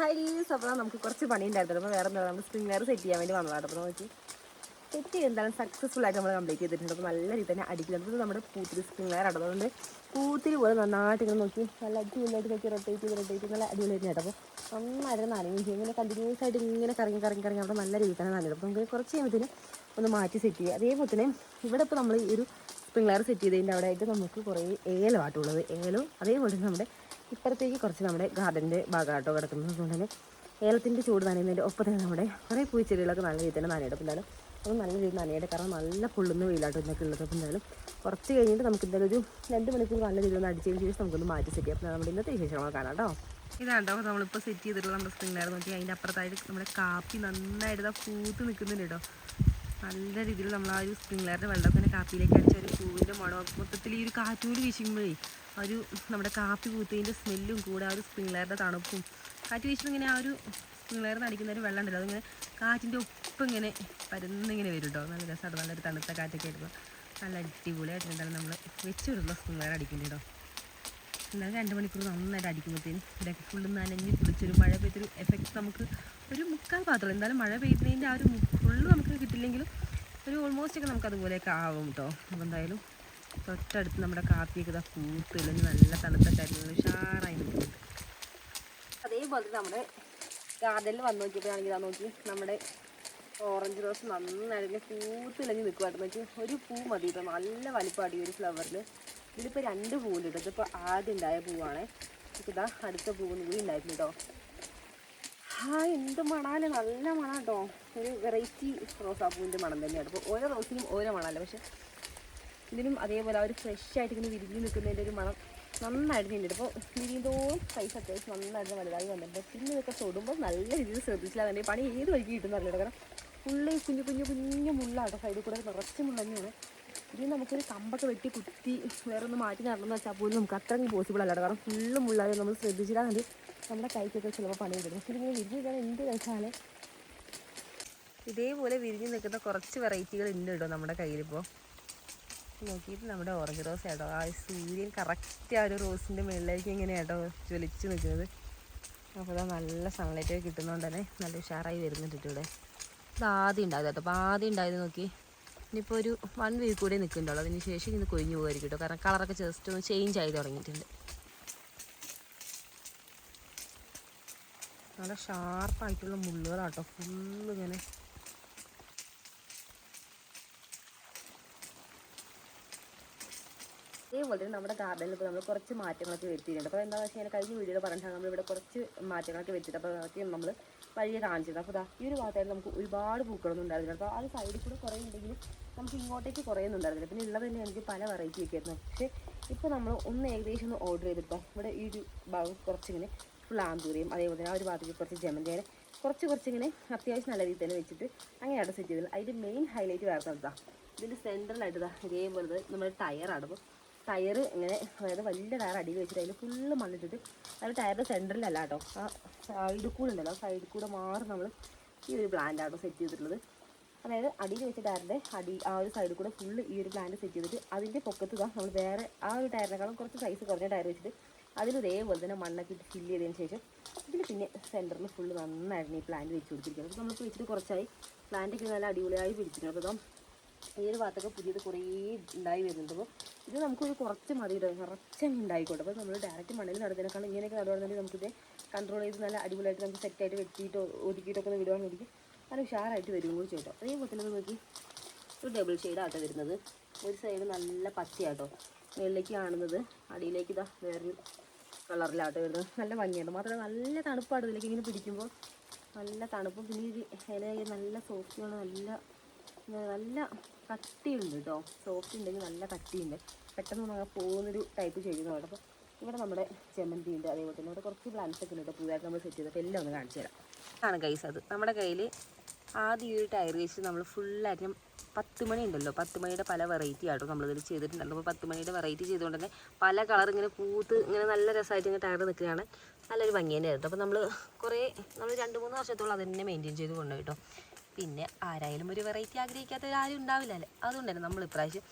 ഹൈലീസ് അപ്പോൾ നമുക്ക് കുറച്ച് പണി ഉണ്ടായിരുന്നു അപ്പോൾ വേറെ എന്താ നമ്മൾ സ്പ്രിംഗ്ലർ സെറ്റ് ചെയ്യാൻ വേണ്ടി വന്നതാണ്. അപ്പോൾ നോക്കി. സെറ്റ് എന്തായാലും സക്സസ്ഫുൾ ആയിട്ട് നമ്മൾ കംപ്ലീറ്റ് ചെയ്തിട്ടുണ്ട്. അപ്പോൾ നല്ല രീതിയിൽ തന്നെ അടിക്കുന്നത് ഇത് നമ്മുടെ പൂത്തിരി സ്പ്രിംഗ്ലർ ആണ്. അതുകൊണ്ട് പൂത്തിരി പോലെ നന്നായിട്ട് ഇങ്ങനെ നോക്കി. നല്ല അടിപൊളിയായിട്ട് നോക്കി റൊട്ടേറ്റ് ചെയ്ത് റൊട്ടേറ്റ് ചെയ്ത്. നല്ല അടിപൊളിയായിട്ട് കേട്ടോ അപ്പോൾ നന്നായിട്ട് നനയും ചെയ്യും. ഇങ്ങനെ കണ്ടിന്യൂസ് ആയിട്ട് ഇങ്ങനെ കറങ്ങി കറങ്ങി കറങ്ങി അവിടെ നല്ല രീതിയിൽ തന്നെ നനയും. അപ്പോൾ നമുക്ക് കുറച്ച് കഴിയുമ്പോഴത്തേന് ഒന്ന് മാറ്റി സെറ്റ് ചെയ്യുക. അതേപോലെ തന്നെ ഇവിടെ ഇപ്പോൾ നമ്മൾ ഈ ഒരു സ്പ്രിംഗ്ലർ സെറ്റ് ചെയ്തതിന്റെ അവിടെ ആയിട്ട് നമുക്ക് കുറേ ഏലമാട്ടുള്ളത് ഏലവും അതേപോലെ തന്നെ നമ്മുടെ ഇപ്പുറത്തേക്ക് കുറച്ച് നമ്മുടെ ഗാർഡന്റെ ഭാഗമായിട്ടോ കിടക്കുന്നത്. അതുകൊണ്ട് തന്നെ ഏലത്തിന്റെ ചൂട് നനയുന്നതിന്റെ ഒപ്പം തന്നെ നമ്മുടെ കുറേ പൂച്ചെടികളൊക്കെ നല്ല രീതിയിൽ തന്നെ അത് നല്ല രീതിയിൽ നനയുടെ കാരണം നല്ല പൊള്ളുന്ന വെയിലായിട്ട് ഇതൊക്കെ ഉള്ളത്. അപ്പം എന്തായാലും കുറച്ച് കഴിഞ്ഞിട്ട് നമുക്ക് എന്തായാലും ഒരു രണ്ട് മണിക്കൂർ നല്ല രീതിയിൽ ഒന്ന് അടിച്ചതിന് ശേഷം നമുക്കൊന്ന് മാറ്റി സെറ്റ് ചെയ്യാം. നമ്മുടെ ഇന്നത്തെ വിശേഷങ്ങൾ കാണാം കേട്ടോ. ഇതാണ്ടോ? നമ്മളിപ്പോൾ സെറ്റ് ചെയ്തിട്ടുള്ള നമ്മുടെ സ്പ്രിംഗ്ലർ നോക്കി. അതിന്റെ അപ്പുറത്തായിട്ട് നമ്മുടെ കാപ്പി നന്നായിട്ട് ഇതാ പൂത്ത് നിൽക്കുന്നുണ്ട് കേട്ടോ. നല്ല രീതിയിൽ നമ്മൾ ആ ഒരു സ്പ്രിംഗ്ലറിന്റെ വെള്ളം തന്നെ കാപ്പിയിലേക്ക് അടിച്ച ഒരു പൂവിന്റെ മണം മൊത്തത്തിൽ ഈ ഒരു കാറ്റൂടി വീശുമ്പോഴേ ഒരു നമ്മുടെ കാപ്പി പൂത്തതിന്റെ സ്മെല്ലും കൂടെ ആ ഒരു സ്പ്രിംഗ്ലറിന്റെ തണുപ്പും. കാറ്റ് വീശുമ്പോൾ ഇങ്ങനെ ആ ഒരു സ്പ്രിംഗ്ലറിന് അടിക്കുന്ന ഒരു വെള്ളം ഉണ്ടല്ലോ അതിങ്ങനെ കാറ്റിന്റെ ഒപ്പം ഇങ്ങനെ പരന്നിങ്ങനെ വരും കേട്ടോ നല്ല രസമാണ് നല്ലൊരു തണുത്ത കാറ്റൊക്കെ ആയിരുന്നു നല്ല അടിപൊളിയായിട്ടുണ്ടല്ലോ നമ്മൾ വെച്ചിടുള്ള സ്പ്രിംഗ്ലർ അടിക്കുന്നത് കേട്ടോ എന്നാലും രണ്ട് മണിക്കൂർ നന്നായിട്ട് അടിക്കുമ്പോഴത്തേന് ഇതൊക്കെ ഫുള്ള് നനഞ്ഞ് കുളിച്ചൊരു മഴ പെയ്തൊരു എഫക്റ്റ് നമുക്ക് ഒരു മുക്കാൽ പാത്രം എന്തായാലും മഴ പെയ്യുന്നതിന്റെ ആ ഒരു ഫുള്ള് നമുക്ക് കിട്ടില്ലെങ്കിലും ഒരു ഓൾമോസ്റ്റ് ഒക്കെ നമുക്ക് അതുപോലെയൊക്കെ ആവും കേട്ടോ അപ്പോൾ എന്തായാലും തൊട്ടടുത്ത് നമ്മുടെ കാപ്പിയൊക്കെ ഇതാ പൂത്ത് ഇല്ലെങ്കിൽ നല്ല തണുത്ത കാര്യങ്ങൾ ഉഷാറായി നിൽക്കുന്നുണ്ട് അതേപോലെ നമ്മുടെ ഗാർഡനിൽ വന്ന് നോക്കിയപ്പോഴാണെങ്കിൽ ഇതാ നോക്കി നമ്മുടെ ഓറഞ്ച് റോസ് നന്നായിട്ട് പൂത്തിളങ്ങി നിൽക്കുമായിരുന്നു നോക്കി ഒരു പൂ മതി ഇപ്പം നല്ല വലിപ്പാടി ഒരു ഫ്ലവറിൽ ഇതിലിപ്പോൾ രണ്ട് പൂവുണ്ട് കേട്ടോ. ഇതിപ്പോൾ ആദ്യം ഉണ്ടായ പൂവാണേ. ഇതാ അടുത്ത പൂവിന് കൂടി ഉണ്ടായിരുന്നു കേട്ടോ. ആ എന്ത് മണാൽ. നല്ല മണം കേട്ടോ. ഒരു വെറൈറ്റി റോസാപ്പൂവിന്റെ മണം തന്നെയാണ്. അപ്പോൾ ഓരോ റോസിനും ഓരോ മണമല്ല പക്ഷെ ഇതിനും അതേപോലെ അവർ ഫ്രഷ് ആയിട്ട് ഇങ്ങനെ വിരിഞ്ഞ് നിൽക്കുന്നതിന്റെ ഒരു മണം നന്നായിട്ട് നിന്നിട്ട് ഇപ്പോൾ വിരിയുന്തോറും സൈസ് അത്യാവശ്യം നന്നായിട്ട് വലുതായി വന്നിട്ടുണ്ട്. പിന്നെ ഇതൊക്കെ തൊടുമ്പോൾ നല്ല രീതിയിൽ ശ്രദ്ധിച്ചില്ല തന്നെ പണി ഏത് വഴിക്ക് കിട്ടുന്ന അറിയില്ല കാരണം ഫുള്ള് കുഞ്ഞു കുഞ്ഞു കുഞ്ഞു മുള്ളാട്ടോ സൈഡിൽ കൂടെ നിറച്ച് മുള്ള തന്നെയാണ്. ഇനി നമുക്കൊരു കമ്പൊക്കെ വെട്ടി കുത്തി വേറെ ഒന്ന് മാറ്റി നടണമെന്ന് വെച്ചാൽ പോലും നമുക്ക് അത്രയും പോസിബിൾ അല്ല കാരണം ഫുള്ള് മുള്ളാതെ നമ്മൾ ശ്രദ്ധിച്ചില്ല കണ്ട് നമ്മുടെ കൈക്കൊക്കെ ചിലപ്പോൾ പണി കിട്ടും. പക്ഷേ ഇങ്ങനെ വിരിഞ്ഞ് നിൽക്കാൻ എന്ത് വെച്ചാൽ ഇതേപോലെ വിരിഞ്ഞ് നിൽക്കുന്ന കുറച്ച് വെറൈറ്റികൾ ഉണ്ട് കേട്ടോ നമ്മുടെ കയ്യിലിപ്പോൾ നോക്കിയിട്ട് നമ്മുടെ ഓറഞ്ച് റോസ് കേട്ടോ ആ സൂര്യൻ കറക്റ്റ് ആ ഒരു റോസിന്റെ മുകളിലേക്ക് ഇങ്ങനെ കേട്ടോ ജ്വലിച്ച് നിൽക്കുന്നത്. അപ്പോൾ അതാ നല്ല സൺലൈറ്റ് ഒക്കെ കിട്ടുന്നതുകൊണ്ട് തന്നെ നല്ല ഉഷാറായി വരുന്നുണ്ട് ഇവിടെ. ഇത് ആദ്യം ഉണ്ടായത് കേട്ടോ. അപ്പോൾ ആദ്യം ഉണ്ടായത് നോക്കി. ഇനിയിപ്പോൾ ഒരു വൺ വീക്ക് കൂടെ നിൽക്കുന്നുണ്ടല്ലോ. അതിന് ശേഷം ഇന്ന് കൊഴിഞ്ഞു പോകുമായിരിക്കും കേട്ടോ. കാരണം കളറൊക്കെ ജസ്റ്റ് ഒന്ന് ചേഞ്ച് ആയി തുടങ്ങിയിട്ടുണ്ട്. നല്ല ഷാർപ്പായിട്ടുള്ള മുള്ളുകളാട്ടോ. ഫുള്ള് ഇങ്ങനെ അതേപോലെ തന്നെ നമ്മുടെ ഗാർഡനിൽ ഇപ്പോൾ നമ്മൾ കുറച്ച് മാറ്റങ്ങളൊക്കെ വരുത്തിയിട്ടുണ്ട്. അപ്പോൾ എന്താണെന്ന് വെച്ച് കഴിഞ്ഞാൽ കഴിഞ്ഞ വീഡിയോയിൽ പറഞ്ഞിട്ടാണ് നമ്മളിവിടെ കുറച്ച് മാറ്റങ്ങളൊക്കെ വരുത്തിയിട്ട് അപ്പോൾ അതൊക്കെ നമ്മൾ വഴിയെ കാണിച്ചത് അപ്പോൾ ഇതാ ഈ ഒരു ഭാഗത്തായിട്ട് നമുക്ക് ഒരുപാട് പൂക്കളൊന്നും ഉണ്ടായിരുന്നില്ല. അപ്പോൾ ആ ഒരു സൈഡിൽ കൂടെ കുറേ ഉണ്ടെങ്കിലും നമുക്ക് ഇങ്ങോട്ടേക്ക് കുറേ ഒന്നും ഉണ്ടായിരുന്നില്ല. പിന്നെ ഉള്ളത് തന്നെ എനിക്ക് പല വെറൈറ്റി ഒക്കെ ആയിരുന്നു. പക്ഷേ ഇപ്പോൾ നമ്മൾ ഒന്ന് ഏകദേശം ഒന്ന് ഓർഡർ ചെയ്തിട്ടോ ഇവിടെ ഈ ഒരു ഭാഗം കുറച്ചിങ്ങനെ ഫുൾ ആന്തൂരിയും അതേപോലെ തന്നെ ആ ഒരു ഭാഗത്തേക്ക് കുറച്ച് ജമന്തി അങ്ങനെ കുറച്ച് കുറച്ചിങ്ങനെ അത്യാവശ്യം നല്ല രീതിയിൽ തന്നെ വെച്ചിട്ട് അങ്ങനെയാണ് സെറ്റ് ചെയ്തത്. അതിന്റെ മെയിൻ ഹൈലൈറ്റ് വേറെ ഇതാ ഇതിന്റെ സെന്ററിലായിട്ട് ഇതാ ഇതേപോലെ നമ്മുടെ ടയറാണ് അപ്പോൾ ടയർ ഇങ്ങനെ അതായത് വലിയ ടയർ അടിയിൽ വെച്ചിട്ട് അതിൽ ഫുള്ള് മണ്ണിട്ടിട്ട് അത് ടയറിന്റെ സെന്ററിലല്ല കേട്ടോ. ആ സൈഡിൽ കൂടെ ഉണ്ടല്ലോ സൈഡിൽ കൂടെ മാറി നമ്മൾ ഈ ഒരു പ്ലാന്റ് ആട്ടോ സെറ്റ് ചെയ്തിട്ടുള്ളത്. അതായത് അടിയിൽ വെച്ച ടയറിന്റെ അടി ആ ഒരു സൈഡിൽ കൂടെ ഫുള്ള് ഈ ഒരു പ്ലാന്റ് സെറ്റ് ചെയ്തിട്ട് അതിന്റെ പൊക്കത്ത് ഇതാ നമ്മൾ വേറെ ആ ഒരു ടയറിനേക്കാളും കുറച്ച് സൈസ് കുറഞ്ഞ ടയർ വെച്ചിട്ട് അതിൽ ഇതേപോലെ തന്നെ മണ്ണൊക്കെ ഇട്ട് ഫില്ല് ചെയ്തതിന് ശേഷം ഇതിൽ പിന്നെ സെന്ററിൽ ഫുള്ള് നന്നായിരുന്നു ഈ പ്ലാന്റ് വെച്ച് കൊടുത്തിരിക്കുന്നത്. അപ്പോൾ നമ്മളിപ്പോൾ വെച്ചിട്ട് കുറച്ചായി. പ്ലാന്റൊക്കെ നല്ല അടിപൊളിയായി പിടിച്ചിട്ടുണ്ട്. അപ്പോൾ ഒരു ഭാഗത്തൊക്കെ പുതിയത് കുറേ ഉണ്ടായി വരുന്നുണ്ട്. അപ്പോൾ ഇത് നമുക്കൊരു കുറച്ച് മതി കേട്ടോ. നിറച്ച് ഉണ്ടായിക്കോട്ടെ. അപ്പോൾ നമ്മൾ ഡയറക്റ്റ് മണ്ണിൽ നടത്തിനേക്കാളും ഇങ്ങനെയൊക്കെ നടുവാണെന്നുണ്ടെങ്കിൽ നമുക്കിത് കൺട്രോൾ ചെയ്ത് നല്ല അടിപൊളിയായിട്ട് നമുക്ക് സെറ്റായിട്ട് വെട്ടിയിട്ടോ ഒതുക്കിയിട്ടൊക്കെ വിടുവാണെങ്കിൽ നല്ല ഉഷാറായിട്ട് വരും കൂടി ചെയ്തോ അതേപോലെ തന്നെ നോക്കി ഒരു ഡബിൾ ഷെയ്ഡാട്ടോ വരുന്നത്. ഒരു സൈഡ് നല്ല പച്ചയാട്ടോ. മേളിലേക്ക് കാണുന്നത് അടിയിലേക്ക് ഇതാ വേറൊരു കളറിലാട്ടോ വരുന്നത്. നല്ല ഭംഗിയാണ് മാത്രമല്ല നല്ല തണുപ്പാണ് ഇതിലേക്ക് ഇങ്ങനെ പിടിക്കുമ്പോൾ. നല്ല തണുപ്പും പിന്നെ ഇത് ഇല നല്ല സോഫ്റ്റുമാണ് നല്ല നല്ല കട്ടിയുണ്ട് കേട്ടോ സോഫ്റ്റ് ഉണ്ടെങ്കിൽ നല്ല കട്ടിയുണ്ട്. പെട്ടെന്ന് നമ്മൾ പോകുന്നൊരു ടൈപ്പ് ചെയ്യുന്നതാണ് അപ്പോൾ ഇവിടെ നമ്മുടെ ചെമ്മന്തി ഉണ്ട് അതേപോലെ തന്നെ ഇവിടെ കുറച്ച് പ്ലാന്റ്സ് ഒക്കെ ഉണ്ട് പുതുതായിട്ട് നമ്മൾ സെറ്റ് ചെയ്തപ്പോൾ എല്ലാം ഒന്ന് കാണിച്ചു തരാം. ആണ് കൈസ് അത്. നമ്മുടെ കയ്യിൽ ആദ്യം ഈ ഒരു ടയർ വെച്ച് നമ്മൾ ഫുള്ളായിട്ട് പത്ത് മണി ഉണ്ടല്ലോ. പത്ത് മണിയുടെ പല വെറൈറ്റി ആട്ടോ നമ്മളിതിൽ ചെയ്തിട്ടുണ്ടല്ലോ അപ്പോൾ പത്ത് മണിയുടെ വെറൈറ്റി ചെയ്തുകൊണ്ട് തന്നെ പല കളർ ഇങ്ങനെ പൂത്ത് ഇങ്ങനെ നല്ല രസമായിട്ട് ഇങ്ങനെ ടയർ നിൽക്കുകയാണ്. നല്ലൊരു ഭംഗി തന്നെയായിരുന്നു അപ്പോൾ നമ്മൾ കുറേ നമ്മൾ രണ്ട് മൂന്ന് വർഷത്തോളം അത് തന്നെ മെയിന്റെയിൻ ചെയ്ത് കൊണ്ടുപോയി കേട്ടോ പിന്നെ ആരായാലും ഒരു വെറൈറ്റി ആഗ്രഹിക്കാത്ത ആരും ഉണ്ടാവില്ലല്ലേ? അതുകൊണ്ട് തന്നെ നമ്മൾ ഇപ്രാവശ്യം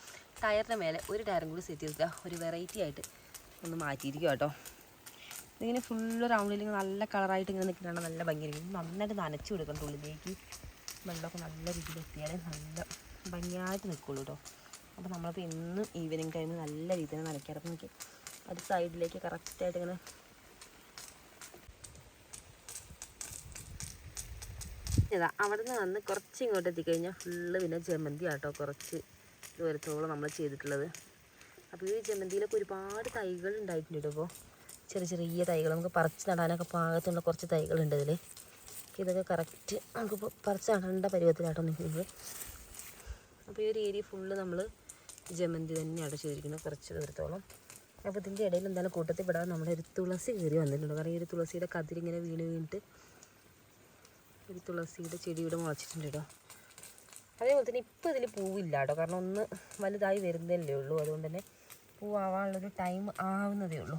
ടയറിന്റെ മേലെ ഒരു ടയറും കൂടി സെറ്റ് ചെയ്തിട്ട് ഒരു വെറൈറ്റി ആയിട്ട് ഒന്ന് മാറ്റിയിരിക്കും കേട്ടോ ഇതിങ്ങനെ ഫുള്ള് റൗണ്ടിൽ നല്ല കളറായിട്ട് ഇങ്ങനെ നിൽക്കുന്നുണ്ട് നല്ല ഭംഗിയായിരിക്കും നന്നായിട്ട് നനച്ച് കൊടുക്കണം ഉള്ളിലേക്ക്. വെള്ളമൊക്കെ നല്ല രീതിയിൽ എത്തിയാലേ നല്ല ഭംഗിയായിട്ട് നിൽക്കുള്ളൂ കേട്ടോ അപ്പോൾ നമ്മളിപ്പോൾ ഇന്ന് ഈവനിങ് ടൈമിൽ നല്ല രീതിയിൽ നനയ്ക്കാറ് അപ്പോൾ എനിക്ക് അത് സൈഡിലേക്ക് കറക്റ്റായിട്ട് ഇങ്ങനെ ഇതാ അവിടെ നിന്ന് വന്ന് കുറച്ച് ഇങ്ങോട്ട് എത്തിക്കഴിഞ്ഞാൽ ഫുള്ള് പിന്നെ ജമന്തി ആട്ടോ കുറച്ച് ദൂരത്തോളം നമ്മൾ ചെയ്തിട്ടുള്ളത്. അപ്പോൾ ഈ ജമന്തിയിലൊക്കെ ഒരുപാട് തൈകൾ ഉണ്ടായിട്ടുണ്ട് ഇപ്പോൾ ചെറിയ ചെറിയ തൈകൾ നമുക്ക് പറിച്ച് നടാനൊക്കെ പാകത്തുള്ള കുറച്ച് തൈകളുണ്ട് ഇതിൽ ഇതൊക്കെ കറക്റ്റ് നമുക്കിപ്പോൾ പറിച്ച് നടേണ്ട പരുവത്തിലാട്ടോ നിൽക്കുന്നത് അപ്പോൾ ഈ ഒരു ഏരിയ ഫുള്ള് നമ്മൾ ജമന്തി തന്നെയാണ് ചെയ്തിരിക്കുന്നത് കുറച്ച് ദൂരത്തോളം. അപ്പോൾ ഇതിന്റെ ഇടയിൽ എന്തായാലും കൂട്ടത്തിൽ പെടാതെ നമ്മുടെ ഒരു തുളസി കയറി വന്നിട്ടുണ്ട്. കാരണം ഈ ഒരു തുളസിയുടെ കതിരിങ്ങനെ വീണ് വീണിട്ട് ഒരു തുളസിയുടെ ചെടി ഇവിടെ മുളച്ചിട്ടുണ്ട് കേട്ടോ അതേപോലെ തന്നെ ഇപ്പോൾ ഇതിൽ പൂവില്ല കേട്ടോ കാരണം ഒന്ന് വലുതായി വരുന്നതല്ലേ ഉള്ളൂ. അതുകൊണ്ട് തന്നെ പൂവാവാനുള്ളൊരു ടൈം ആവുന്നതേ ഉള്ളൂ.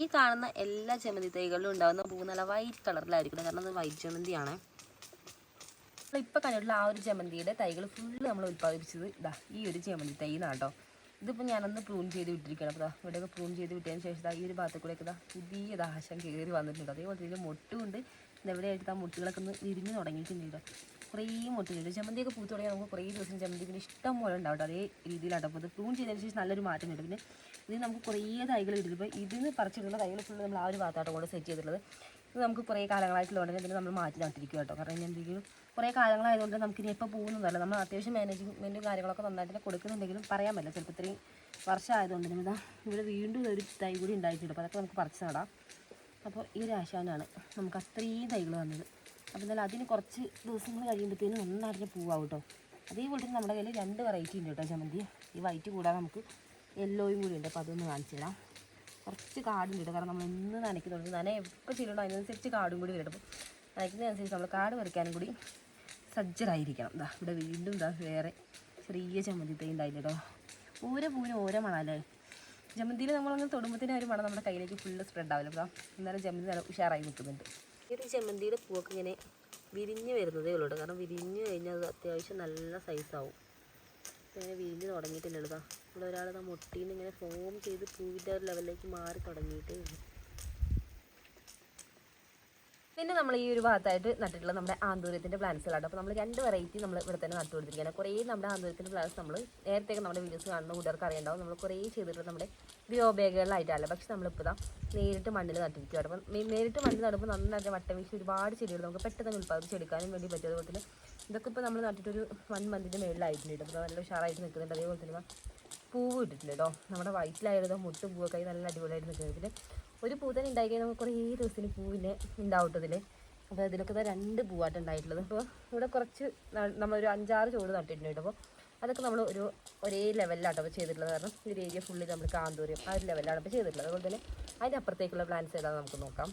ഈ കാണുന്ന എല്ലാ ചെമന്തി തൈകളിലും ഉണ്ടാകുന്ന പൂ നല്ല വൈറ്റ് കളറിലായിരിക്കണം കാരണം അത് വൈറ്റ് ചെമന്തിയാണ് ഇപ്പോൾ കണ്ടിട്ടുള്ള ആ ഒരു ചെമന്തിയുടെ തൈകൾ ഫുള്ള് നമ്മൾ ഉത്പാദിപ്പിച്ചത് ഇതാ ഈ ഒരു ചെമന്തി തൈ കേട്ടോ ഇതിപ്പോൾ ഞാനൊന്ന് പ്രൂൺ ചെയ്ത് വിട്ടിരിക്കണം അപ്പോൾ ഇവിടെയൊക്കെ പ്രൂൺ ചെയ്ത് വിട്ടതിന് ശേഷം ഈ ഒരു ഭാഗത്ത് കൂടെയൊക്കെ പുതിയ ദാശം കയറി വന്നിട്ടുണ്ട്. അതേപോലെ തന്നെ മുട്ടുണ്ട് എവിടെയായിട്ട് ആ മുട്ടുകളൊക്കെ ഒന്ന് വിരിഞ്ഞ് തുടങ്ങിയിട്ടുണ്ട് കുറേ മുട്ടുകളുണ്ട്. ചമ്മന്തിയൊക്കെ പൂത്ത് തുടങ്ങിയാൽ നമുക്ക് കുറേ ദിവസം ചമ്മന്തി പിന്നെ ഇഷ്ടം പോലെ ഉണ്ടാവും അതേ രീതിയിലാട്ടോ. അപ്പോൾ ഇത് പ്രൂൺ ചെയ്തതിന് ശേഷം നല്ലൊരു മാറ്റം കിട്ടും. പിന്നെ ഇത് നമുക്ക് കുറേ തൈകൾ കിട്ടും ഇപ്പോൾ ഇതിന് പറിച്ചിട്ടുള്ള തൈകൾ ഫുള്ള് നമ്മൾ ആ ഒരു ഭാഗത്താട്ടോ കൊണ്ട് സെറ്റ് ചെയ്തിട്ടുള്ളത്. ഇത് നമുക്ക് കുറേ കാലങ്ങളായിട്ടുള്ളതുകൊണ്ട് ഇതിന് നമ്മൾ മാറ്റി കേട്ടോ. കാരണം എന്തെങ്കിലും കുറേ കാലങ്ങളായതുകൊണ്ട് നമുക്ക് ഇനി എപ്പോൾ പോകുന്നതല്ല. നമ്മൾ അത്യാവശ്യം മാനേജ്മെന്റും കാര്യങ്ങളൊക്കെ നന്നായിട്ട് കൊടുക്കുന്നുണ്ടെങ്കിലും പറയാൻ പറ്റില്ല. ചിലപ്പോൾ ഇത്രയും വർഷമായതുകൊണ്ട് ഇതാ ഇവിടെ വീണ്ടും ഒരു തൈ കൂടി ഉണ്ടായിട്ടുണ്ട്. അപ്പോൾ അതൊക്കെ നമുക്ക് പറിച്ച് നടാം. അപ്പോൾ ഈ ഒരു ആശാനാണ് നമുക്ക് അത്രയും തൈകൾ വന്നത് അപ്പോൾ എന്നാൽ അതിന് കുറച്ച് ദിവസങ്ങൾ കഴിയുമ്പോഴത്തേനും നന്നായിട്ട് പൂവാകും കേട്ടോ. അതേപോലെ തന്നെ നമ്മുടെ കയ്യിൽ രണ്ട് വെറൈറ്റി ഉണ്ട് കേട്ടോ ചമ്മന്തി. ഈ വൈറ്റ് കൂടാതെ നമുക്ക് യെല്ലോയും കൂടി ഉണ്ട്. അപ്പോൾ അതൊന്ന് കാണിച്ചിടാം കുറച്ച് കാടും കിട്ടും. കാരണം നമ്മൾ ഇന്ന് നനയ്ക്കുന്നുണ്ട്. നന എപ്പോൾ ചെയ്യണോ അതിനനുസരിച്ച് കാടും കൂടി വരും അപ്പോൾ നനയ്ക്കുന്നതനുസരിച്ച് നമ്മൾ കാട് പറിക്കാനും കൂടി സജ്ജരായിരിക്കണം. ഇതാ ഇവിടെ വീണ്ടും ഇതാ വേറെ ചെറിയ ചമ്മന്തി തൈ ഉണ്ടായില്ല കേട്ടോ ഓരോ പൂവിന് ഓരോ മണമല്ലേ ജമന്തിയിൽ നമ്മളങ്ങനെ തൊടുമ്പത്തിന് ഒരു മണം നമ്മുടെ കയ്യിലേക്ക് ഫുള്ള് സ്പ്രെഡ് ആവില്ല അപ്പോൾ എന്നാലും ജമന്തി നല്ല ഉഷാറായി നിൽക്കുന്നുണ്ട് ഒരു ജമന്തിയുടെ പൂവൊക്കെ ഇങ്ങനെ വിരിഞ്ഞ് വരുന്നതേ ഉള്ളൂ കാരണം വിരിഞ്ഞ് കഴിഞ്ഞാൽ അത് അത്യാവശ്യം നല്ല സൈസാവും ഇങ്ങനെ വീഞ്ഞ് തുടങ്ങിയിട്ടില്ലല്ലോ ഇവിടെ ഒരാൾ മുട്ടിയിൽ നിന്ന് ഇങ്ങനെ ഫോം ചെയ്ത് പൂവിന്റെ ഒരു ലെവലിലേക്ക് മാറി തുടങ്ങിയിട്ടേ ഉള്ളൂ. പിന്നെ നമ്മൾ ഈ ഒരു ഭാഗത്തായിട്ട് നട്ടിട്ടുള്ള നമ്മുടെ ആന്തൂരത്തിന്റെ പ്ലാന്റ്സുകളാണ് അപ്പോൾ നമ്മൾ രണ്ട് വെറൈറ്റി നമ്മൾ ഇവിടെ തന്നെ നട്ടു കൊടുത്തിരിക്കുകയാണ്. കുറേ നമ്മുടെ ആന്തൂരത്തിന്റെ പ്ലാന്റ്സ് നമ്മൾ നേരത്തെ നമ്മുടെ വീഡിയോസ് കാണുന്ന കൂട്ടുകാർക്ക് അറിയണ്ടാവും. നമ്മൾ കുറേ ചെയ്തിട്ടുള്ള നമ്മുടെ ഗ്രോ ബാഗുകളിലായിട്ടല്ല പക്ഷെ നമ്മളിപ്പോൾ ഇതാ നേരിട്ട് മണ്ണിൽ നട്ടിരിക്കുകയാണ്. അപ്പം നേരിട്ട് മണ്ണിൽ നടുമ്പോൾ നന്നായിട്ട് വട്ടം വീശി ഒരുപാട് ചെടികൾ നമുക്ക് പെട്ടെന്ന് ഉൽപ്പാദിപ്പിച്ചെടുക്കാനും വേണ്ടി പറ്റും. അതുപോലെ ഇതൊക്കെ ഇപ്പോൾ നമ്മൾ നട്ടിട്ടൊരു വൺ മന്തിന്റെ മേളിലായിട്ടുണ്ട് അപ്പോൾ നല്ല ഉഷാറായിട്ട് നിൽക്കുന്നുണ്ട് അതേപോലെ തന്നെ പൂവ് ഇട്ടിട്ടില്ല കേട്ടോ നമ്മുടെ വയറ്റിലായാലും മുട്ട് പൂവൊക്കെ നല്ല അടിപൊളിയായിട്ട് നിൽക്കുന്നത് പിന്നെ ഒരു പൂ തന്നെ ഉണ്ടായി നമുക്ക് കുറേ ദിവസത്തിന് പൂവിനെ ഉണ്ടാവട്ടതിൽ അപ്പോൾ ഇതിലൊക്കെ രണ്ട് പൂവായിട്ട് ഉണ്ടായിട്ടുള്ളത്. അപ്പോൾ ഇവിടെ കുറച്ച് നമ്മളൊരു അഞ്ചാറ് ചോട് നട്ടിട്ടുണ്ട് കേട്ടോ അപ്പോൾ അതൊക്കെ നമ്മൾ ഒരു ഒരേ ലെവലിലാണ് അപ്പോൾ ചെയ്തിട്ടുള്ളത്. കാരണം ഒരു ഏരിയ ഫുള്ളി നമ്മൾ കാന്തൂരും ആ ഒരു ലെവലിലാണ് അപ്പോൾ ചെയ്തിട്ടുള്ളത്. അതുപോലെ തന്നെ അതിന്റെ അപ്പുറത്തേക്കുള്ള പ്ലാൻസ് ഏതാണെന്ന് നമുക്ക് നോക്കാം.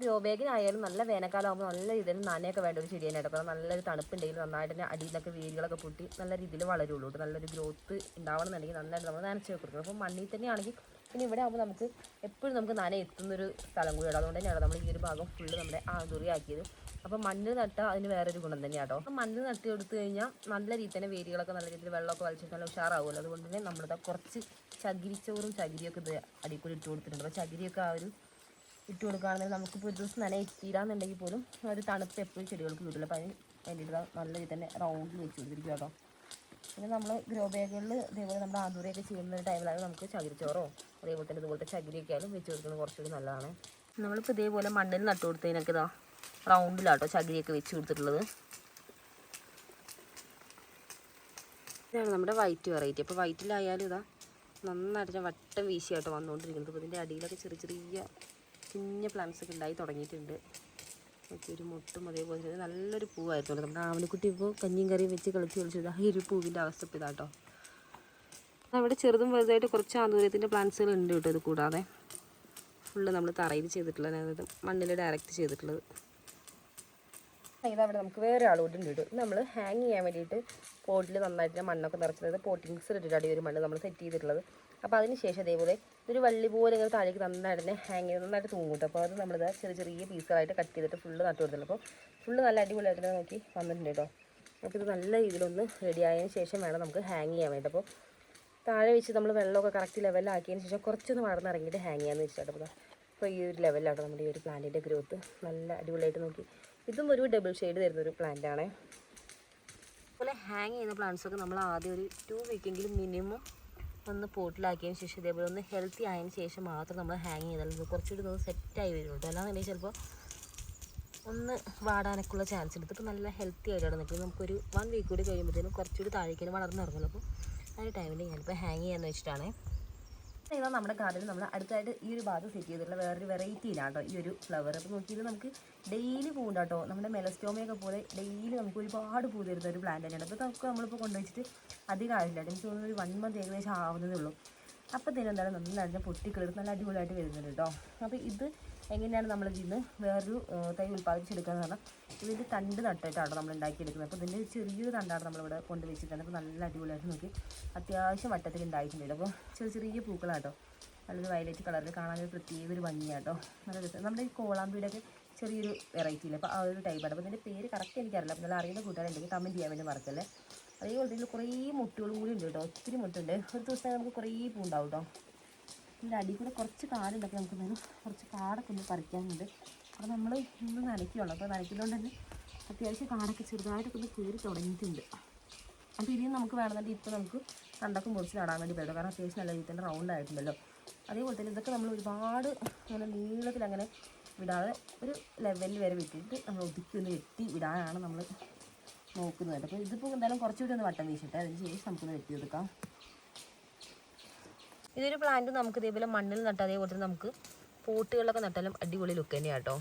ഗ്രോ ബാഗിനായാലും നല്ല വേനൽക്കാലം ആകുമ്പോൾ നല്ല രീതിയിൽ നനയൊക്കെ വേണ്ട ഒരു ചെടിയാണ് എടുക്കണം നല്ലൊരു തണുപ്പുണ്ടെങ്കിൽ നന്നായിട്ട് തന്നെ അടിയിലൊക്കെ വേരുകളൊക്കെ പൊട്ടി നല്ല രീതിയിൽ വളരുള്ളൂ നല്ലൊരു ഗ്രോത്ത് ഉണ്ടാവണമെന്നുണ്ടെങ്കിൽ നന്നായിട്ട് നമ്മൾ നനച്ച് കൊടുക്കണം. അപ്പോൾ മണ്ണിൽ തന്നെയാണെങ്കിൽ പിന്നെ ഇവിടെ ആകുമ്പോൾ നമുക്ക് എപ്പോഴും നമുക്ക് നന എത്തുന്നൊരു സ്ഥലം കൂടിയാണ് അതുകൊണ്ട് തന്നെയാണ് നമ്മൾ ഈ ഒരു ഭാഗം ഫുള്ള് നമ്മുടെ ആതുറിയാക്കിയത് അപ്പോൾ മണ്ണ് നട്ടാൽ അതിന് വേറൊരു ഗുണം തന്നെയാണ് കേട്ടോ. അപ്പോൾ മണ്ണ് നട്ടി കൊടുത്തു കഴിഞ്ഞാൽ നല്ല രീതിയിൽ തന്നെ വേരുകളൊക്കെ നല്ല രീതിയിൽ വെള്ളമൊക്കെ വലിച്ചിട്ട് നല്ല ഉഷാറാവുമല്ലോ. അതുകൊണ്ട് തന്നെ നമ്മളിതാ കുറച്ച് ചകിരിച്ചോറും ചകിരിയൊക്കെ ഇത് അടിക്കൂടി ഇട്ട് കൊടുത്തിട്ടുണ്ട്. അപ്പോൾ ചകിരിയൊക്കെ ആ ഒരു ഇട്ട് കൊടുക്കുകയാണെങ്കിൽ നമുക്കിപ്പോൾ ഒരു ദിവസം നന എത്തിയിടാന്നുണ്ടെങ്കിൽ പോലും ഒരു തണുപ്പ് എപ്പോഴും ചെടികൾക്ക് കിട്ടില്ല അപ്പോൾ അതിന് വേണ്ടിയിട്ട് നല്ല രീതിയിൽ തന്നെ റൗണ്ടിൽ വെച്ച് കൊടുത്തിരിക്കുക കേട്ടോ. പിന്നെ നമ്മൾ ഗ്രോ ബാഗുകളിൽ ഇതേപോലെ നമ്മുടെ ആന്തൂരയൊക്കെ ചെയ്യുന്ന ടൈമിലാണ് നമുക്ക് ചകിരിച്ചോറോ അതേപോലെ തന്നെ ഇതുപോലത്തെ ചകിരിയൊക്കെ ആയാലും വെച്ച് കൊടുക്കുന്നത് കുറച്ചുകൂടി നല്ലതാണ്. നമ്മളിപ്പോൾ ഇതേപോലെ മണ്ണിൽ നട്ടു കൊടുത്തതിനൊക്കെ ഇതാ റൗണ്ടിലാട്ടോ ചകിരിയൊക്കെ വെച്ച് കൊടുത്തിട്ടുള്ളത്. ഇതാണ് നമ്മുടെ വൈറ്റ് വെറൈറ്റി അപ്പോൾ വൈറ്റിലായാലും ഇതാ നന്നായിട്ട് വട്ടം വീശിയായിട്ട് വന്നുകൊണ്ടിരിക്കുന്നത്. അപ്പോൾ ഇതിന്റെ അടിയിലൊക്കെ ചെറിയ ചെറിയ കുഞ്ഞ പ്ലാന്റ്സ് ഒക്കെ ഉണ്ടായി തുടങ്ങിയിട്ടുണ്ട്. ഒരു മുട്ടും അതേപോലെ തന്നെ നല്ലൊരു പൂവായിരുന്നു നമ്മുടെ ആവനക്കുട്ടി ഇപ്പോൾ കഞ്ഞിയും കറിയും വെച്ച് കളിച്ച് കളിച്ചത് ആ ഒരു പൂവിന്റെ അവസ്ഥ ഇപ്പോൾ ഇതാട്ടോ അവിടെ ചെറുതും വലുതായിട്ട് കുറച്ച് ആന്തൂര്യത്തിന്റെ പ്ലാന്റ്സുകൾ ഉണ്ട് കേട്ടോ ഇത് കൂടാതെ. ഫുള്ള് നമ്മൾ തറയിൽ ചെയ്തിട്ടുള്ളത് അതായത് മണ്ണിൽ ഡയറക്റ്റ് ചെയ്തിട്ടുള്ളത്. ഇതവിടെ നമുക്ക് വേറെ ആളുകൂടി ഉണ്ട് കേട്ടോ. നമ്മൾ ഹാങ് ചെയ്യാൻ വേണ്ടിയിട്ട് പോട്ടിൽ നന്നായിട്ട് മണ്ണൊക്കെ നിറച്ചത് പോട്ടിങ്സ് ഇട്ടിട്ടാണ് ഒരു മണ്ണ് നമ്മൾ സെറ്റ് ചെയ്തിട്ടുള്ളത്. അപ്പോൾ അതിന് ശേഷം ഇതേപോലെ ഒരു വള്ളി പോലെ ഇങ്ങനെ താഴേക്ക് നന്നായിട്ട് തന്നെ ഹാങ് ചെയ്ത് നന്നായിട്ട് തൂങ്ങും അപ്പോൾ അത് നമ്മളിത് ചെറിയ ചെറിയ പീസുകളായിട്ട് കട്ട് ചെയ്തിട്ട് ഫുള്ള് നട്ടു കൊടുത്തിട്ടുണ്ട്. അപ്പോൾ ഫുള്ള് നല്ല അടിപൊളിയായിട്ട് നോക്കി വന്നിട്ടുണ്ട് കേട്ടോ അപ്പോൾ ഇത് നല്ല രീതിയിലൊന്ന് റെഡി ആയതിന് ശേഷം വേണം നമുക്ക് ഹാങ് ചെയ്യാൻ വേണ്ടി. അപ്പോൾ താഴെ വെച്ച് നമ്മൾ വെള്ളമൊക്കെ കറക്റ്റ് ലെവലാക്കിയതിന് ശേഷം കുറച്ചൊന്ന് വളർന്നിറങ്ങിയിട്ട് ഹാങ് ചെയ്യാമെന്ന് വെച്ചിട്ടുണ്ട്. അപ്പോൾ ഈ ഒരു ലെവലാണ് നമ്മുടെ ഈ ഒരു പ്ലാന്റിന്റെ ഗ്രോത്ത് നല്ല അടിപൊളിയായിട്ട് നോക്കി. ഇതും ഒരു ഡബിൾ ഷെയ്ഡ് തരുന്ന ഒരു പ്ലാന്റ് ആണ്. അതുപോലെ ഹാങ് ചെയ്യുന്ന പ്ലാന്റ്സൊക്കെ നമ്മൾ ആദ്യം ഒരു ടു വീക്കെങ്കിലും മിനിമം ഒന്ന് പോട്ടിലാക്കിയതിന് ശേഷം ഇതേപോലെ ഒന്ന് ഹെൽത്തി ആയതിന് ശേഷം മാത്രം നമ്മൾ ഹാങ് ചെയ്താൽ കുറച്ചുകൂടി ഒന്ന് സെറ്റായി വരുള്ളൂ അല്ലാന്നുണ്ടെങ്കിൽ ചിലപ്പോൾ ഒന്ന് വാടാനൊക്കെയുള്ള ചാൻസ് ഉണ്ട്. ഇപ്പോൾ നല്ല ഹെൽത്തി ആയിട്ടാണ് നിൽക്കുന്നത്. നമുക്കൊരു വൺ വീക്ക് കൂടി കഴിയുമ്പോഴത്തേനും കുറച്ചുകൂടി താഴേക്ക് വളർന്ന് ഇറങ്ങുള്ളൂ അപ്പോൾ ആ ഒരു ടൈമിൽ ഞാനിപ്പോൾ ഹാങ് ചെയ്യാമെന്ന് വെച്ചിട്ടാണ് ഇതാ നമ്മുടെ ഗാർഡനിൽ നമ്മൾ അടുത്തായിട്ട് ഈ ഒരു ഭാഗത്ത് സെറ്റ് ചെയ്തിട്ടുള്ള വേറൊരു വെറൈറ്റിയിലാണ് ഈ ഒരു ഫ്ലവർ അപ്പോൾ നോക്കിയത് നമുക്ക് ഡെയിലി പൂണ്ട് കേട്ടോ നമ്മുടെ മെലസ്റ്റോമയൊക്കെ പോലെ ഡെയിലി നമുക്ക് ഒരുപാട് പൂ തരുന്ന ഒരു പ്ലാന്റ് തന്നെയാണ്. അപ്പോൾ നമുക്ക് നമ്മളിപ്പോൾ കൊണ്ടുവച്ചിട്ട് അധികം ആയില്ല എനിക്ക് തോന്നുന്നു ഒരു വൺ മന്ത് ഏകദേശം ആവുന്നതേ ഉള്ളൂ. അപ്പോൾ തന്നെ എന്താണ് നന്നായിട്ട് പൊട്ടിക്കിളിർത്ത് നല്ല അടിപൊളിയായിട്ട് വരുന്നുണ്ട് കേട്ടോ അപ്പോൾ ഇത് എങ്ങനെയാണ് നമ്മൾ ഇതിന്ന് വേറൊരു ഏഹ്, തൈ ഉൽപ്പാദിപ്പിച്ചെടുക്കുക എന്ന് പറഞ്ഞാൽ ഇതിന്റെ തണ്ട് നട്ടിട്ടാണ് നമ്മൾ ഉണ്ടാക്കിയെടുക്കുന്നത്. അപ്പോൾ ഇതിന്റെ ചെറിയൊരു തണ്ടാണ് നമ്മളിവിടെ കൊണ്ടുവച്ചിട്ടുണ്ട് അപ്പോൾ നല്ല അടിപൊളിയായിട്ട് നോക്കി. അത്യാവശ്യം വട്ടത്തിൽ ഉണ്ടായിട്ടുണ്ട്. അപ്പോൾ ചെറിയ ചെറിയ പൂക്കളാട്ടോ. നല്ലൊരു വയലറ്റ് കളറിൽ കാണാൻ ഒരു പ്രത്യേക ഒരു ഭംഗിയാട്ടോ. നല്ല രസം. നമ്മുടെ ഈ കോളാമ്പിയുടെയൊക്കെ ചെറിയൊരു വെറൈറ്റിയിൽ അപ്പോൾ ആ ഒരു ടൈപ്പാണ് അപ്പോൾ ഇതിന്റെ പേര് കറക്റ്റ് എനിക്കറിയില്ല. അപ്പോൾ നല്ല അറിയുന്ന കൂട്ടുകാരുണ്ടെങ്കിൽ കമന്റ് ചെയ്യാൻ വേണ്ടി മറക്കല്ലേ? അതേപോലെ ഇതിൽ കുറേ മുട്ടുകളും കൂടി ഉണ്ട് കേട്ടോ. ഒത്തിരി മുട്ടുണ്ട്. ഒരു ദിവസം നമുക്ക് കുറേ പൂണ്ടാവും കേട്ടോ. ഇതിന്റെ അടി കൂടെ കുറച്ച് കാടുണ്ടൊക്കെ നമുക്ക് വേണം. കുറച്ച് കാടൊക്കെ ഒന്ന് പറിക്കാനുണ്ട്. അപ്പോൾ നമ്മൾ ഇന്ന് നനയ്ക്കുകയുള്ളൂ അപ്പോൾ നനയ്ക്കുന്നതുകൊണ്ട് തന്നെ അത്യാവശ്യം കാടൊക്കെ ചെറുതായിട്ടൊക്കെ ഒന്ന് കയറി തുടങ്ങിയിട്ടുണ്ട്. അപ്പോൾ ഇനിയും നമുക്ക് വേണമെന്നുണ്ടെങ്കിൽ ഇപ്പോൾ നമുക്ക് കണ്ടൊക്കെ മുറിച്ച് നടാൻ വേണ്ടി പറ്റും. കാരണം അത്യാവശ്യം നല്ല രീതിയിൽ തന്നെ റൗണ്ട് ആയിട്ടുണ്ടല്ലോ. അതേപോലെ തന്നെ ഇതൊക്കെ നമ്മൾ ഒരുപാട് അങ്ങനെ നീളത്തിൽ അങ്ങനെ വിടാതെ ഒരു ലെവലിൽ വരെ വിട്ടിട്ട് നമ്മൾ ഒതുക്കി ഒന്ന് വെട്ടി വിടാനാണ് നമ്മൾ നോക്കുന്നത്. അപ്പോൾ ഇതിപ്പോൾ എന്തായാലും കുറച്ചുകൂടി ഒന്ന് വട്ടം വീശിട്ടെ. അതിന് ശേഷം നമുക്കൊന്ന് വെട്ടി ഇതൊരു പ്ലാന്റ് നമുക്ക് ഇതേപോലെ മണ്ണിൽ നട്ടാൽ അതേപോലെ തന്നെ നമുക്ക് പോട്ടുകളിലൊക്കെ നട്ടാലും അടിപൊളി ലുക്ക് തന്നെയാണ് കേട്ടോ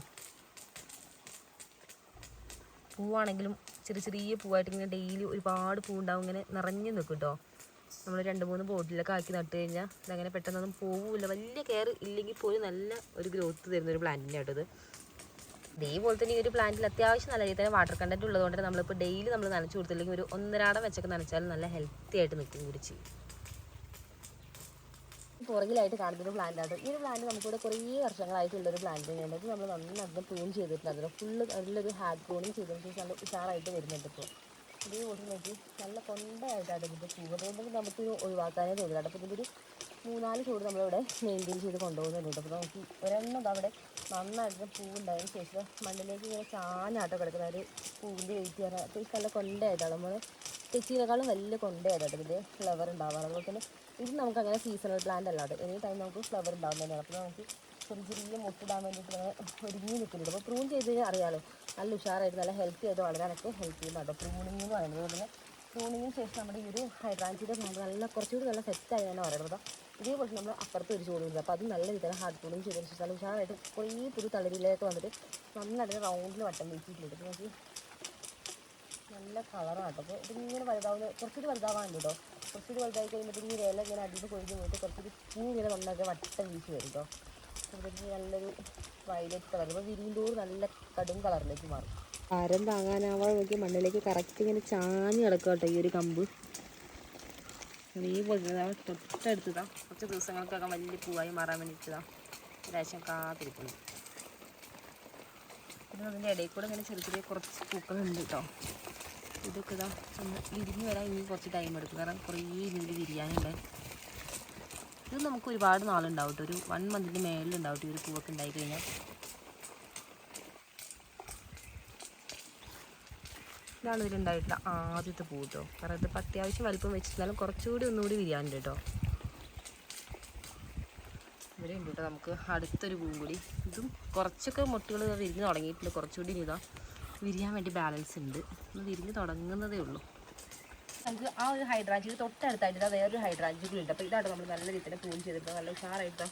പൂവാണെങ്കിലും ചെറിയ ചെറിയ പൂവായിട്ട് ഇങ്ങനെ ഡെയിലി ഒരുപാട് പൂവുണ്ടാവും ഇങ്ങനെ നിറഞ്ഞു നിൽക്കും കേട്ടോ നമ്മൾ രണ്ട് മൂന്ന് ബോട്ടിലൊക്കെ ആക്കി നട്ട് കഴിഞ്ഞാൽ ഇതങ്ങനെ പെട്ടെന്നൊന്നും പോവില്ല. വലിയ കെയർ ഇല്ലെങ്കിൽ പോലും നല്ല ഒരു ഗ്രോത്ത് തരുന്ന ഒരു പ്ലാന്റിന്റെ കേട്ടത് ഇത്. ഇതേപോലെ തന്നെ ഈ ഒരു പ്ലാന്റിൽ അത്യാവശ്യം നല്ല രീതിയിൽ തന്നെ വാട്ടർ കണ്ടന്റ് ഉള്ളതുകൊണ്ട് നമ്മളിപ്പോൾ ഡെയിലി നമ്മൾ നനച്ചു കൊടുത്തില്ലെങ്കിൽ ഒരു ഒന്നരാടം വെച്ചൊക്കെ നനച്ചാൽ നല്ല ഹെൽത്തി ആയിട്ട് നിൽക്കും കുടിച്ച് പുറകിലായിട്ട് കാണുന്ന ഒരു പ്ലാന്റ് ആണ്. ഈ ഒരു പ്ലാന്റ് നമുക്കിവിടെ കുറേ വർഷങ്ങളായിട്ടുള്ളൊരു പ്ലാന്റ് തന്നെയാണ്. നമ്മൾ നന്നായിട്ട് പ്രൂൺ ചെയ്തിട്ടുണ്ട്. അതിൽ ഫുള്ള് നല്ലൊരു ഹാഡ് പ്രൂണിങ് ചെയ്തതിന് ശേഷം നല്ല ഉഷാറായിട്ട് വരുന്നുണ്ട് ഇപ്പോൾ ഇതേ കൂട്ടി നോക്കി നല്ല കൊണ്ടയായിട്ടാണ് ഇതിന്റെ പൂവ്. അതുകൊണ്ട് നമുക്ക് ഒഴിവാക്കാനേ തോന്നില്ല. അപ്പോൾ ഇതിന്റെ ഒരു മൂന്നാൽ ചൂട് നമ്മളിവിടെ മെയിന്റെയിൻ ചെയ്ത് കൊണ്ടുപോകുന്നുണ്ട് അപ്പോൾ നമുക്ക് ഒരെണ്ണം അവിടെ നന്നായിട്ട് പൂവുണ്ടായതിന് ശേഷം മണ്ണിലേക്ക് ഇങ്ങനെ ചാഞ്ഞാട്ടം കിടക്കുന്ന ഒരു പൂവിന്റെ വെയിറ്റ് ചെയ്യാൻ ഈ നല്ല കൊണ്ടയായിട്ടാണ് നമ്മൾ തെച്ചിനേക്കാളും വലിയ കൊണ്ടയായിട്ടാണ് വലിയ ഫ്ലവർ ഉണ്ടാവാറ് അതുപോലെ തന്നെ ഇത് നമുക്ക് അങ്ങനെ സീസണൽ പ്ലാന്റ് അല്ലാതെ എനി ടൈം നമുക്ക് ഫ്ലവർ ഉണ്ടാവുന്ന തന്നെയാണ്. അപ്പോൾ നമുക്ക് ചെറിയ ചെറിയ മുട്ടിടാൻ വേണ്ടിയിട്ട് നമ്മൾ ഒരുങ്ങി നിൽക്കുന്നുണ്ട്. അപ്പോൾ പ്രൂൺ ചെയ്ത് കഴിഞ്ഞാൽ അറിയാമല്ലോ നല്ല ഉഷാറായിട്ട് നല്ല ഹെൽത്തി ആയിട്ട് വളരാനൊക്കെ ഹെൽപ്പ് ചെയ്യുന്നുണ്ട് പ്രൂണിങ് എന്ന് പറയുന്നത്. അതുപോലെ തന്നെ പ്രൂണിങ്ങിന് ശേഷം നമ്മുടെ ഈ ഒരു ഹൈഡ്രാഞ്ചിയുടെ പ്ലാന്റ് നല്ല കുറച്ചുകൂടി നല്ല സെറ്റായി തന്നെ പറയുന്നത്. ഇതേപോലെ നമ്മൾ അപ്പുറത്ത് ഒരു ചോടുണ്ട് അപ്പോൾ അത് നല്ല രീതിയിൽ ഹാർഡ് കൂളിങ് ചെയ്തതിന് ശേഷം നല്ല ഉഷാറായിട്ട് കുറേ പുതു തളരിയിലേക്ക് വന്നിട്ട് നന്നായിട്ട് റൗണ്ടിൽ വട്ടം വീട്ടിയിട്ടുണ്ട് നമുക്ക് നല്ല കളറാണ് കേട്ടോ അപ്പോൾ ഇതിങ്ങനെ വലുതാവുന്ന കുറച്ചുകൂടി വലുതാവാണ് കേട്ടോ കുറച്ചുകൂടി വലുതായി കഴിയുമ്പോഴത്തേക്കും ഈ ഇല ഇങ്ങനെ അടിയിൽ കൊഴിഞ്ഞ് പോയിട്ട് കുറച്ചുകൂടി ഇങ്ങനെ നന്നായിട്ട് വട്ടം വീശി വരും കേട്ടോ അപ്പോൾ നല്ലൊരു വയലറ്റ് കളർ അപ്പോൾ വിരിയുമ്പോൾ നല്ല കടും കളറിലേക്ക് മാറും. ആരം താങ്ങാനാവാതെ നോക്കി മണ്ണിലേക്ക് കറക്റ്റ് ഇങ്ങനെ ചാഞ്ഞ് കിടക്കുക കേട്ടോ ഈ ഒരു കമ്പ്. അതേപോലെ തൊട്ടടുത്തതാ. കുറച്ച് ദിവസങ്ങൾക്കൊക്കെ വലിയ പൂവായി മാറാൻ വേണ്ടിയിട്ടതാ. ഒരാഴ്ച കാത്തിരിക്കുന്നു. പിന്നെ അതിന്റെ ഇടയിൽ കൂടെ ഇങ്ങനെ ചെറിയ ചെറിയ കുറച്ച് പൂക്കളുണ്ട് കേട്ടോ ഇതൊക്കെ ഇതാ ഒന്ന് വിരിഞ്ഞ് വരാൻ ഇനി കുറച്ച് ടൈം എടുക്കും. കാരണം കുറേ ഇതിൽ വിരിയാനുണ്ട് ഇത് നമുക്ക് ഒരുപാട് നാളുണ്ടാവും ഒരു വൺ മന്തിന്റെ മേളിലുണ്ടാവും കേട്ടോ ഈ ഒരു പൂവൊക്കെ ഉണ്ടായി കഴിഞ്ഞാൽ. ഇതാണ് ഇതിലുണ്ടായിട്ടുള്ള ആദ്യത്തെ പൂ കേട്ടോ കാരണം ഇതിപ്പോൾ അത്യാവശ്യം വലിപ്പം വെച്ചിരുന്നാലും കുറച്ചുകൂടി ഒന്നുകൂടി വിരിയാനുണ്ട് കേട്ടോ ഇവിടെ ഉണ്ട് കേട്ടോ നമുക്ക് അടുത്തൊരു പൂവും കൂടി. ഇതും കുറച്ചൊക്കെ മുട്ടുകൾ വിരിഞ്ഞ് തുടങ്ങിയിട്ടുണ്ട്. കുറച്ചുകൂടി ഇതാ വിരിയാൻ വേണ്ടി ബാലൻസ് ഉണ്ട്. ഒന്ന് വിരിഞ്ഞ് തുടങ്ങുന്നതേ ഉള്ളൂ. നമുക്ക് ആ ഒരു ഹൈഡ്രാഞ്ചിക്ക് തൊട്ടടുത്തായിട്ട് വേറൊരു ഹൈഡ്രാഞ്ചികൾ ഉണ്ട്. അപ്പോൾ ഇതാണ് നമ്മൾ നല്ല രീതിയിൽ ക്ലീൻ ചെയ്തിട്ട് നല്ല ഉഷാറായിട്ട്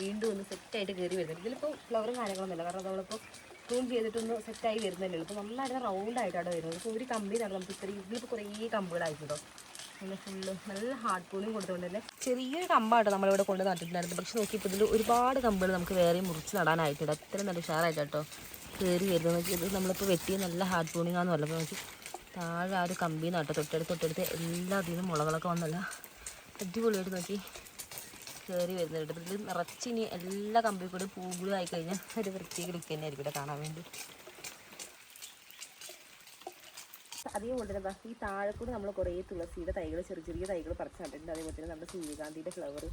വീണ്ടും ഒന്ന് സെറ്റായിട്ട് കയറി വരുന്നുണ്ട്. ഇതിലിപ്പോൾ ഫ്ലവറും കാര്യങ്ങളൊന്നുമില്ല കാരണം നമ്മളിപ്പോൾ പ്രൂൺ ചെയ്തിട്ടൊന്ന് സെറ്റായി വരുന്നതല്ലേ ഉള്ളൂ. അപ്പോൾ നന്നായിട്ട് റൗണ്ട് ആയിട്ടാണ് വരുന്നത്. ഇപ്പോൾ ഒരു കമ്പിയിലാണ് നമുക്ക് ഇത്ര ഇതിലിപ്പോൾ കുറേ കമ്പുകളായിട്ടുണ്ടോ നല്ല ഫുള്ള് നല്ല ഹാർഡ് പൂണിങ് കൊടുത്തുകൊണ്ട് തന്നെ ചെറിയൊരു കമ്പാട്ടോ നമ്മളിവിടെ കൊണ്ട് നട്ടിട്ടുണ്ടായിരുന്നു പക്ഷെ നോക്കിയപ്പോൾ ഇതിൽ ഒരുപാട് കമ്പുകൾ നമുക്ക് വേറെ മുറിച്ച് നടാനായിട്ടുണ്ട്. അത്ര നല്ല ഉഷാറായിട്ട് കേട്ടോ കയറി വരുന്നത് നോക്കി ഇത് നമ്മളിപ്പോൾ വെട്ടിയ നല്ല ഹാർഡ് പൂണിങ് ആണെന്ന് പറഞ്ഞപ്പോൾ നോക്കി താഴെ ആ ഒരു കമ്പി നട്ടോ തൊട്ടടുത്ത് തൊട്ടടുത്ത് എല്ലാ അധികം മുളകളൊക്കെ വന്നല്ല അടിപൊളിയായിട്ട് നോക്കി. കയറി വരുന്നുണ്ട് ഇതിൽ നിറച്ചിനി എല്ലാ കമ്പി കൂടി പൂകളും ആയി കഴിഞ്ഞാൽ ഒരു വൃത്തിയെ ലുക്ക് തന്നെ ആയിരിക്കും ഇവിടെ കാണാൻ വേണ്ടി. അതേപോലെ തന്നെ ദാ ഈ താഴെ കൂടി നമ്മൾ കുറേ തുളസിയുടെ തൈകൾ ചെറിയ ചെറിയ തൈകൾ പറിച്ചു നട്ടിട്ടുണ്ട്. അതേപോലെ തന്നെ നമ്മുടെ സൂര്യകാന്തിയുടെ ഫ്ലവർ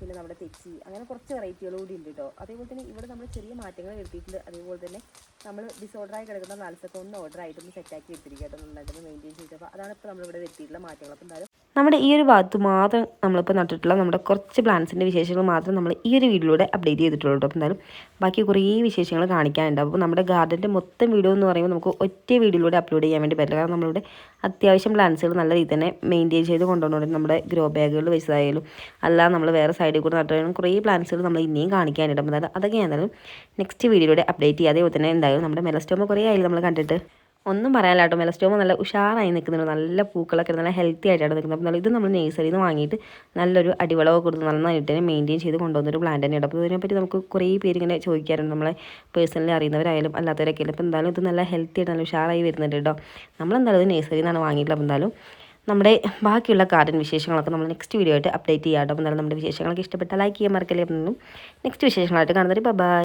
പിന്നെ നമ്മുടെ തെച്ചി അങ്ങനെ കുറച്ച് വെറൈറ്റികൾ കൂടി ഉണ്ട് കേട്ടോ അതേപോലെ തന്നെ ഇവിടെ നമ്മൾ ചെറിയ മാറ്റങ്ങൾ വരുത്തിയിട്ടുണ്ട് അതേപോലെ തന്നെ നമ്മൾ ഡിസോർഡറായി കിടക്കുന്ന നാൽസൊക്കെ ഒന്ന് ഓർഡർ ആയിട്ടൊന്ന് സെറ്റാക്കി എടുത്തിരിക്കുക കേട്ടോ നന്നായിട്ടൊന്ന് മെയിന്റെയിൻ ചെയ്തപ്പോൾ അതാണ് ഇപ്പോൾ നമ്മളിവിടെ വരുത്തിയിട്ടുള്ള മാറ്റങ്ങൾ. അപ്പോൾ എന്തായാലും നമ്മുടെ ഈ ഒരു ഭാഗത്ത് മാത്രം നമ്മളിപ്പോൾ നട്ടിട്ടുള്ള നമ്മുടെ കുറച്ച് പ്ലാന്റ്സിന്റെ വിശേഷങ്ങൾ മാത്രം നമ്മൾ ഈ ഒരു വീഡിയോയിലൂടെ അപ്ഡേറ്റ് ചെയ്തിട്ടുള്ളൂ കേട്ടോ. അപ്പോൾ എന്തായാലും ബാക്കി കുറേ വിശേഷങ്ങൾ കാണിക്കാനുണ്ട്. അപ്പോൾ നമ്മുടെ ഗാർഡന്റെ മൊത്തം വീഡിയോ എന്ന് പറയുമ്പോൾ നമുക്ക് ഒറ്റ വീഡിയോയിലൂടെ അപ്ലോഡ് ചെയ്യാൻ വേണ്ടി പറ്റില്ല. കാരണം നമ്മളിവിടെ അത്യാവശ്യം പ്ലാന്റ്സുകൾ നല്ല രീതിയിൽ തന്നെ മെയിന്റെയിൻ ചെയ്ത് കൊണ്ടുപോകുന്നുണ്ട് നമ്മുടെ ഗ്രോ ബാഗുകൾ വെച്ചതായാലും അല്ല നമ്മൾ വേറെ സൈഡിൽ കൂടെ നട്ടാലും കുറേ പ്ലാന്റ്സുകൾ നമ്മൾ ഇനിയും കാണിക്കാനുണ്ട്. അപ്പോൾ അതൊക്കെ ഞാൻ എന്തായാലും നെക്സ്റ്റ് വീഡിയോയിലൂടെ അപ്ഡേറ്റ് ചെയ്യാതെ തന്നെ എന്തായാലും നമ്മുടെ മെലസ്റ്റോമ കുറേ ആയാലും നമ്മൾ കണ്ടിട്ട് ഒന്നും പറയാനില്ല കേട്ടോ മെലസ്റ്റോമ നല്ല ഉഷാറായി നിൽക്കുന്നുണ്ട്. നല്ല പൂക്കളൊക്കെ നല്ല ഹെൽത്തി ആയിട്ടാണ് നിൽക്കുന്നത്. അപ്പോൾ ഇത് നമ്മൾ നേഴ്സറിയിൽ നിന്ന് വാങ്ങിയിട്ട് നല്ലൊരു അടിവളവൊക്കെ കൊടുത്ത് നന്നായിട്ട് തന്നെ മെയിന്റെയിൻ ചെയ്ത് കൊണ്ടുവന്നൊരു പ്ലാന്റ് തന്നെയാണ് അപ്പോൾ ഇതിനെപ്പറ്റി നമുക്ക് കുറേ പേര് ഇങ്ങനെ ചോദിക്കാറുണ്ട്. നമ്മളെ പേഴ്സണലി അറിയുന്നവരായാലും അല്ലാത്തവരൊക്കെ ആയാലും. അപ്പോൾ എന്തായാലും ഇത് നല്ല ഹെൽത്തി ആയിട്ട് നല്ല ഉഷാറായി വരുന്നുണ്ട് കേട്ടോ. നമ്മളെന്തായാലും ഇത് നേഴ്സറിയിൽ നിന്നാണ് വാങ്ങിയിട്ടുള്ളത്. അപ്പോൾ എന്തായാലും നമ്മുടെ ബാക്കിയുള്ള ഗാർഡൻ വിശേഷങ്ങളൊക്കെ നമ്മൾ നെക്സ്റ്റ് വീഡിയോ ആയിട്ട് അപ്ഡേറ്റ് ചെയ്യാം കേട്ടോ. അപ്പോൾ നമ്മുടെ വിശേഷങ്ങളൊക്കെ ഇഷ്ടപ്പെട്ടാൽ ലൈക്ക് ചെയ്യാൻ മറക്കല്ലേ. നെക്സ്റ്റ് വിശേഷങ്ങളായിട്ട് കാണുന്നത് ബൈ